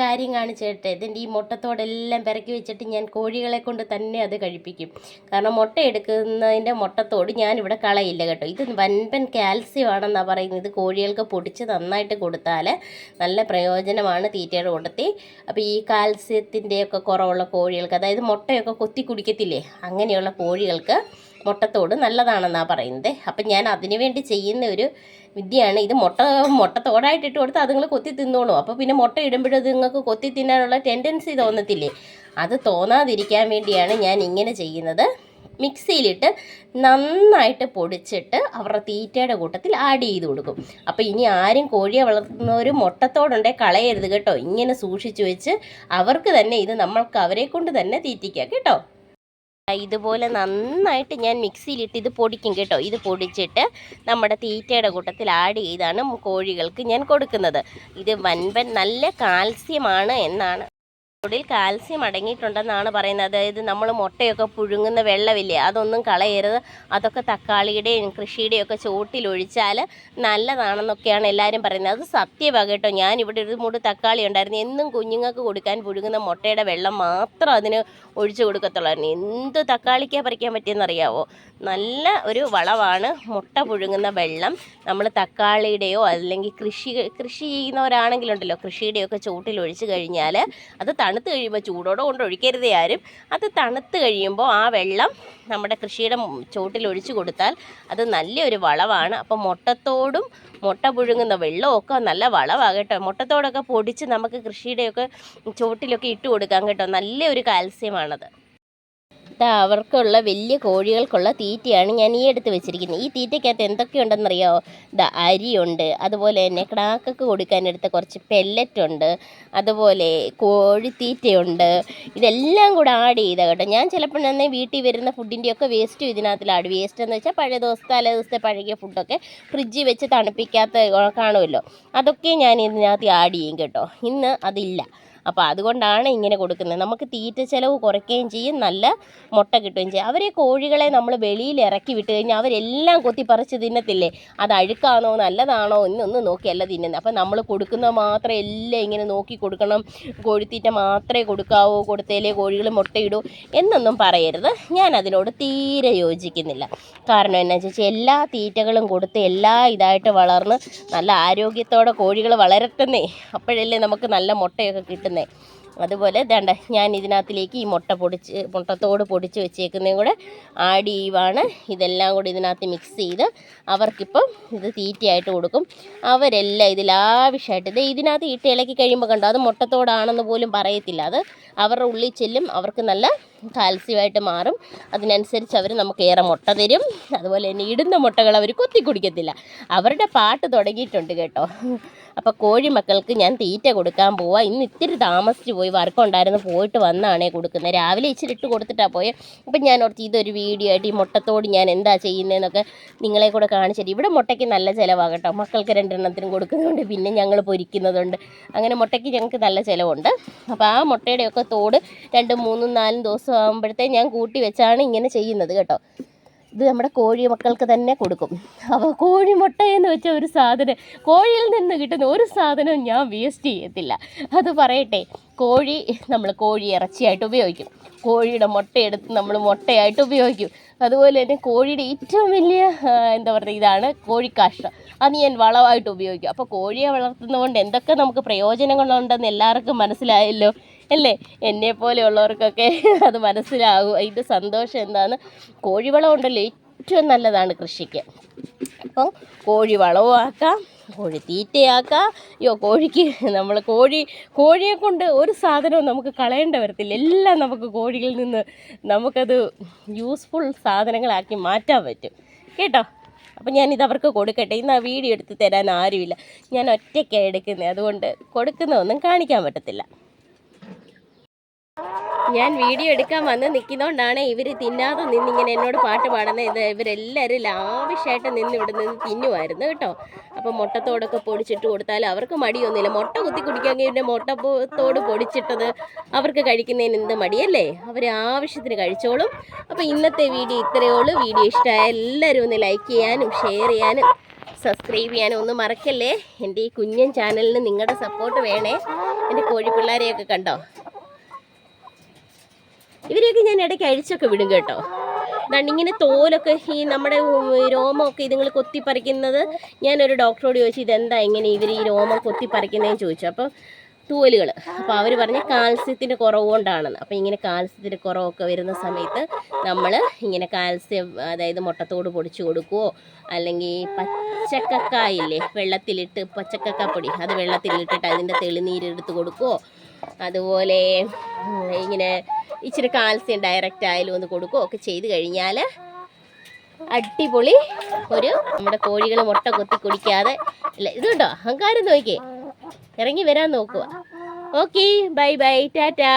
കാര്യം കാണിച്ചിട്ട് ഇതിന്റെ ഈ മുട്ടത്തോടെല്ലാം പിറക്കി വെച്ചിട്ട് ഞാൻ കോഴികളെ കൊണ്ട് തന്നെ അത് കഴിപ്പിക്കും. കാരണം മുട്ട എടുക്കുന്നതിന്റെ മുട്ടത്തോട് ഞാനിവിടെ കളയില്ല കേട്ടോ. ഇത് വൻപൻ കാൽസ്യം ആണെന്നാണ് പറയുന്നത്. കോഴികൾക്ക് പൊടിച്ച് നന്നായിട്ട് കൊടുത്താൽ നല്ല പ്രയോജനമാണ് തീറ്റയുടെ കൂട്ടത്തിൽ. അപ്പോൾ ഈ കാൽസ്യത്തിന്റെയൊക്കെ കുറവുള്ള കോഴികൾക്ക് അതായത് മുട്ടയൊക്കെ കൊത്തി കുടിക്കത്തില്ലേ അങ്ങനെയുള്ള കോഴികൾക്ക് മുട്ടത്തോട് നല്ലതാണെന്നാണ് പറയുന്നത്. അപ്പം ഞാൻ അതിനു വേണ്ടി ചെയ്യുന്ന ഒരു വിദ്യയാണ് ഇത്. മുട്ട മുട്ടത്തോടായിട്ട് ഇട്ട് കൊടുത്താൽ അതുങ്ങൾ കൊത്തി തിന്നോളൂ. അപ്പോൾ പിന്നെ മുട്ട ഇടുമ്പോഴും അത് നിങ്ങൾക്ക് കൊത്തി തിന്നാനുള്ള ടെൻഡൻസി തോന്നത്തില്ലേ? അത് തോന്നാതിരിക്കാൻ വേണ്ടിയാണ് ഞാൻ ഇങ്ങനെ ചെയ്യുന്നത്. മിക്സിയിലിട്ട് നന്നായിട്ട് പൊടിച്ചിട്ട് അവരുടെ തീറ്റയുടെ കൂട്ടത്തിൽ ആഡ് ചെയ്ത് കൊടുക്കും. അപ്പോൾ ഇനി ആരും കോഴിയെ വളർത്തുന്നവർ മുട്ടത്തോടുണ്ടേ കളയരുത് കേട്ടോ. ഇങ്ങനെ സൂക്ഷിച്ചു വെച്ച് അവർക്ക് തന്നെ ഇത് നമ്മൾക്ക് അവരെ കൊണ്ട് തന്നെ തീറ്റിക്കാം കേട്ടോ. ഇതുപോലെ നന്നായിട്ട് ഞാൻ മിക്സിയിലിട്ട് ഇത് പൊടിക്കും കേട്ടോ. ഇത് പൊടിച്ചിട്ട് നമ്മുടെ തീറ്റയുടെ കൂട്ടത്തിൽ ആഡ് ചെയ്താണ് കോഴികൾക്ക് ഞാൻ കൊടുക്കുന്നത്. ഇത് വൻപൻ നല്ല കാൽസ്യമാണ് എന്നാണ് ിൽ കാൽസ്യം അടങ്ങിയിട്ടുണ്ടെന്നാണ് പറയുന്നത്. അതായത് നമ്മൾ മുട്ടയൊക്കെ പുഴുങ്ങുന്ന വെള്ളമില്ലേ അതൊന്നും കളയരുത്. അതൊക്കെ തക്കാളിയുടെയും കൃഷിയുടെയും ഒക്കെ ചോട്ടിലൊഴിച്ചാൽ നല്ലതാണെന്നൊക്കെയാണ് എല്ലാവരും പറയുന്നത്. അത് സത്യമാണ് കേട്ടോ. ഞാൻ ഇവിടെ ഒരു മൂട് തക്കാളി ഉണ്ടായിരുന്നു. എന്നും കുഞ്ഞുങ്ങൾക്ക് കൊടുക്കാൻ പുഴുങ്ങുന്ന മുട്ടയുടെ വെള്ളം മാത്രം അതിന് ഒഴിച്ചു കൊടുക്കത്തുള്ളായിരുന്നു എന്ത് തക്കാളിക്കാ പറിക്കാൻ പറ്റിയെന്നറിയാവോ? നല്ല ഒരു വളമാണ് മുട്ട പുഴുങ്ങുന്ന വെള്ളം. നമ്മൾ തക്കാളിയുടെയോ അല്ലെങ്കിൽ കൃഷി കൃഷി ചെയ്യുന്നവരാണെങ്കിലുണ്ടല്ലോ കൃഷിയുടെയൊക്കെ ചൂട്ടിൽ ഒഴിച്ചു കഴിഞ്ഞാൽ അത് തണുത്ത് കഴിയുമ്പോൾ ചൂടോടെ കൊണ്ട് ഒഴിക്കരുത് ആരും. അത് തണുത്ത് കഴിയുമ്പോൾ ആ വെള്ളം നമ്മുടെ കൃഷിയുടെ ചോട്ടിൽ ഒഴിച്ചു കൊടുത്താൽ അത് നല്ലൊരു വളമാണ് അപ്പോൾ മുട്ടത്തോടും മുട്ട പുഴുങ്ങുന്ന വെള്ളമൊക്കെ നല്ല വളമാണ് കേട്ടോ. മുട്ടത്തോടൊക്കെ പൊടിച്ച് നമുക്ക് കൃഷിയുടെയൊക്കെ ചോട്ടിലൊക്കെ ഇട്ട് കൊടുക്കാം കേട്ടോ. നല്ലൊരു കാൽസ്യമാണത്. അവർക്കുള്ള വലിയ കോഴികൾക്കുള്ള തീറ്റയാണ് ഞാൻ ഈ എടുത്ത് വെച്ചിരിക്കുന്നത്. ഈ തീറ്റയ്ക്കകത്ത് എന്തൊക്കെയുണ്ടെന്നറിയാമോ ദാ അരിയുണ്ട് അതുപോലെ തന്നെ ക്ടാക്കക്ക് കൊടുക്കാനെടുത്ത കുറച്ച് പെല്ലറ്റുണ്ട് അതുപോലെ കോഴിത്തീറ്റയുണ്ട്. ഇതെല്ലാം കൂടെ ആഡ് ചെയ്താൽ കേട്ടോ. ഞാൻ ചിലപ്പോൾ തന്നെ വീട്ടിൽ വരുന്ന ഫുഡിന്റെയൊക്കെ വേസ്റ്റും ഇതിനകത്തിൽ ആഡ് വേസ്റ്റ് എന്ന് വെച്ചാൽ പഴയ ദിവസത്തെ തലേ ദിവസത്തെ പഴകിയ ഫുഡൊക്കെ ഫ്രിഡ്ജിൽ വെച്ച് തണുപ്പിക്കാത്ത കാണുമല്ലോ. അതൊക്കെ ഞാൻ ഇതിനകത്ത് ആഡ് ചെയ്യും കേട്ടോ. ഇന്ന് അതില്ല. അപ്പോൾ അതുകൊണ്ടാണ് ഇങ്ങനെ കൊടുക്കുന്നത്. നമുക്ക് തീറ്റ ചിലവ് കുറയ്ക്കുകയും ചെയ്യും നല്ല മുട്ട കിട്ടുകയും ചെയ്യും. അവരെ കോഴികളെ നമ്മൾ വെളിയിൽ ഇറക്കി വിട്ട് കഴിഞ്ഞാൽ അവരെല്ലാം കൊത്തിപ്പറിച്ച് തിന്നത്തില്ലേ? അത് അഴുക്കാണോ നല്ലതാണോ എന്നൊന്ന് നോക്കിയല്ല തിന്നുന്നത് അപ്പോൾ നമ്മൾ കൊടുക്കുന്ന മാത്രം എല്ലാം ഇങ്ങനെ നോക്കി കൊടുക്കണം. കോഴിത്തീറ്റ മാത്രമേ കൊടുക്കാവൂ കൊടുത്തേലേ കോഴികൾ മുട്ടയിടൂ എന്നൊന്നും പറയരുത്. ഞാൻ അതിനോട് തീരെ യോജിക്കുന്നില്ല. കാരണം എന്നാ വെച്ചാൽ എല്ലാ തീറ്റകളും കൊടുത്ത് എല്ലാ ഇതായിട്ട് വളർന്ന് നല്ല ആരോഗ്യത്തോടെ കോഴികൾ വളരത്തുന്നേ അപ്പോഴല്ലേ നമുക്ക് നല്ല മുട്ടയൊക്കെ കിട്ടുന്നത്. അതുപോലെ ദണ്ട ഞാൻ ഇതിനകത്തിലേക്ക് ഈ മുട്ട പൊടിച്ച് മുട്ടത്തോട് പൊടിച്ച് വെച്ചേക്കുന്നതും കൂടെ ആഡ് ചെയ്യുവാണ്. ഇതെല്ലാം കൂടി ഇതിനകത്ത് മിക്സ് ചെയ്ത് അവർക്കിപ്പം ഇത് തീറ്റയായിട്ട് കൊടുക്കും. അവരെല്ലാം ഇതിൽ ആവശ്യമായിട്ട് ഇത് ഇതിനകത്ത് ഇട്ട് ഇളക്കി കഴിയുമ്പോൾ കണ്ടോ അത് മുട്ടത്തോടാണെന്ന് പോലും പറയത്തില്ല. അത് അവരുടെ ഉള്ളിൽ ചെല്ലും അവർക്ക് നല്ല കാൽസ്യമായിട്ട് മാറും. അതിനനുസരിച്ച് അവർ നമുക്ക് ഏറെ മുട്ട തരും. അതുപോലെ തന്നെ ഇടുന്ന മുട്ടകൾ അവർ കൊത്തി കുടിക്കത്തില്ല. അവരുടെ പാട്ട് തുടങ്ങിയിട്ടുണ്ട് കേട്ടോ. അപ്പോൾ കോഴി മക്കൾക്ക് ഞാൻ തീറ്റ കൊടുക്കാൻ പോവാ. ഇന്ന് ഇത്തിരി താമസിച്ച് പോയി വർക്കുണ്ടായിരുന്നു പോയിട്ട് വന്നാണേ കൊടുക്കുന്നത് രാവിലെ ഇച്ചിരി ഇട്ട് കൊടുത്തിട്ടാണ് പോയത് അപ്പം ഞാൻ ഓർത്ത് ഇതൊരു വീഡിയോ ആയിട്ട് ഈ മുട്ടത്തോട് ഞാൻ എന്താ ചെയ്യുന്നതെന്നൊക്കെ നിങ്ങളെ കൂടെ കാണിച്ചിട്ട്. ഇവിടെ മുട്ടയ്ക്ക് നല്ല ചിലവാകട്ടോ മക്കൾക്ക് രണ്ടെണ്ണത്തിനും കൊടുക്കുന്നുണ്ട് പിന്നെ ഞങ്ങൾ പൊരിക്കുന്നതുണ്ട്. അങ്ങനെ മുട്ടയ്ക്ക് ഞങ്ങൾക്ക് നല്ല ചിലവുണ്ട്. അപ്പോൾ ആ മുട്ടയുടെയൊക്കെ തോട് രണ്ടും മൂന്നും നാലും ദിവസം ആകുമ്പോഴത്തേ ഞാൻ കൂട്ടി വെച്ചാണ് ഇങ്ങനെ ചെയ്യുന്നത് കേട്ടോ. ഇത് നമ്മുടെ കോഴി മക്കൾക്ക് തന്നെ കൊടുക്കും. അപ്പോൾ കോഴിമുട്ട എന്ന് വെച്ച ഒരു സാധനം കോഴിയിൽ നിന്ന് കിട്ടുന്ന ഒരു സാധനവും ഞാൻ വേസ്റ്റ് ചെയ്യത്തില്ല. അത് പറയട്ടെ കോഴി നമ്മൾ കോഴി ഇറച്ചിയായിട്ട് ഉപയോഗിക്കും. കോഴിയുടെ മുട്ടയെടുത്ത് നമ്മൾ മുട്ടയായിട്ട് ഉപയോഗിക്കും. അതുപോലെ തന്നെ കോഴിയുടെ ഏറ്റവും വലിയ എന്താ പറയുക ഇതാണ് കോഴിക്കാഷ്ടം. അത് ഞാൻ വളമായിട്ട് ഉപയോഗിക്കും. അപ്പോൾ കോഴിയെ വളർത്തുന്നതുകൊണ്ട് എന്തൊക്കെ നമുക്ക് പ്രയോജനങ്ങളുണ്ടെന്ന് എല്ലാവർക്കും മനസ്സിലായല്ലോ. അല്ലേ? എന്നെ പോലെയുള്ളവർക്കൊക്കെ അത് മനസ്സിലാകും. അതിന്റെ സന്തോഷം എന്താണ് കോഴിവളം ഉണ്ടല്ലോ ഏറ്റവും നല്ലതാണ് കൃഷിക്ക്. അപ്പം കോഴി വളവും ആക്കാം കോഴി തീറ്റയാക്കാം. അയ്യോ കോഴിക്ക് നമ്മൾ കോഴി കോഴിയെ കൊണ്ട് ഒരു സാധനവും നമുക്ക് കളയേണ്ട വരത്തില്ല. എല്ലാം നമുക്ക് കോഴിയിൽ നിന്ന് നമുക്കത് യൂസ്ഫുൾ സാധനങ്ങളാക്കി മാറ്റാൻ പറ്റും. കേട്ടോ? അപ്പം ഞാനിത് അവർക്ക് കൊടുക്കട്ടെ. ഇന്ന് ആ വീഡിയോ എടുത്ത് തരാൻ ആരുമില്ല. ഞാൻ ഒറ്റയ്ക്കാണ് എടുക്കുന്നത് അതുകൊണ്ട് കൊടുക്കുന്നതൊന്നും കാണിക്കാൻ പറ്റത്തില്ല. ഞാൻ വീഡിയോ എടുക്കാൻ വന്ന് നിൽക്കുന്നതുകൊണ്ടാണ് ഇവർ തിന്നാതെ നിന്നിങ്ങനെ എന്നോട് പാട്ട് പാടുന്നത്. ഇത് ഇവരെല്ലാവരും ലാവിഷായിട്ട് നിന്ന് ഇവിടെ നിന്ന് തിന്നുമായിരുന്നു കേട്ടോ. അപ്പോൾ മുട്ടത്തോടൊക്കെ പൊടിച്ചിട്ട് കൊടുത്താൽ അവർക്ക് മടിയൊന്നുമില്ല. മുട്ട കുത്തി കുടിക്കാമെങ്കിൽ പിന്നെ മുട്ടത്തോട് പൊടിച്ചിട്ടത് അവർക്ക് കഴിക്കുന്നതിന് എന്ത് മടിയല്ലേ? അവർ ആവശ്യത്തിന് കഴിച്ചോളും. അപ്പോൾ ഇന്നത്തെ വീഡിയോ ഇത്രയേ ഉള്ളൂ. വീഡിയോ ഇഷ്ടമായ എല്ലാവരും ഒന്ന് ലൈക്ക് ചെയ്യാനും ഷെയർ ചെയ്യാനും സബ്സ്ക്രൈബ് ചെയ്യാനും ഒന്നും മറക്കല്ലേ? എന്റെ ഈ കുഞ്ഞൻ ചാനലിന് നിങ്ങളുടെ സപ്പോർട്ട് വേണേ. എന്റെ കോഴിപ്പിള്ളേരെയൊക്കെ കണ്ടോ? ഇവരെയൊക്കെ ഞാൻ ഇടയ്ക്ക് അഴിച്ചൊക്കെ വിടും കേട്ടോ. അതാണ് ഇങ്ങനെ തോലൊക്കെ ഈ നമ്മുടെ രോമമൊക്കെ ഇതുങ്ങൾ കൊത്തിപ്പറിക്കുന്നത്. ഞാനൊരു ഡോക്ടറോട് ചോദിച്ചു ഇതെന്താ ഇങ്ങനെ ഇവർ ഈ രോമം കൊത്തിപ്പറിക്കുന്നതെന്ന് ചോദിച്ചു. അപ്പോൾ തൂവലുകൾ അപ്പോൾ അവർ പറഞ്ഞ കാൽസ്യത്തിന്റെ കുറവ് കൊണ്ടാണെന്ന് അപ്പോൾ ഇങ്ങനെ കാൽസ്യത്തിന്റെ കുറവൊക്കെ വരുന്ന സമയത്ത് നമ്മൾ ഇങ്ങനെ കാൽസ്യം അതായത് മുട്ടത്തോട് പൊടിച്ചു കൊടുക്കുവോ അല്ലെങ്കിൽ പച്ചക്കക്കായില്ലേ വെള്ളത്തിലിട്ട് പച്ചക്കക്ക പൊടി അത് വെള്ളത്തിലിട്ടിട്ട് അതിന്റെ തെളിനീരെടുത്ത് കൊടുക്കുവോ അതുപോലെ ഇങ്ങനെ ഇച്ചിരി കാൽസ്യം ഡയറക്റ്റ് ആയാലും ഒന്ന് കൊടുക്കുകയോ ഒക്കെ ചെയ്ത് കഴിഞ്ഞാൽ അടിപൊളി ഒരു നമ്മുടെ കോഴികൾ മുട്ട കൊത്തി കുടിക്കാതെ ഇല്ല ഇത് കേട്ടോ അഹങ്കാരം നോക്കിയേ. ഇറങ്ങി വരാൻ നോക്കുക. Okay bye bye tata.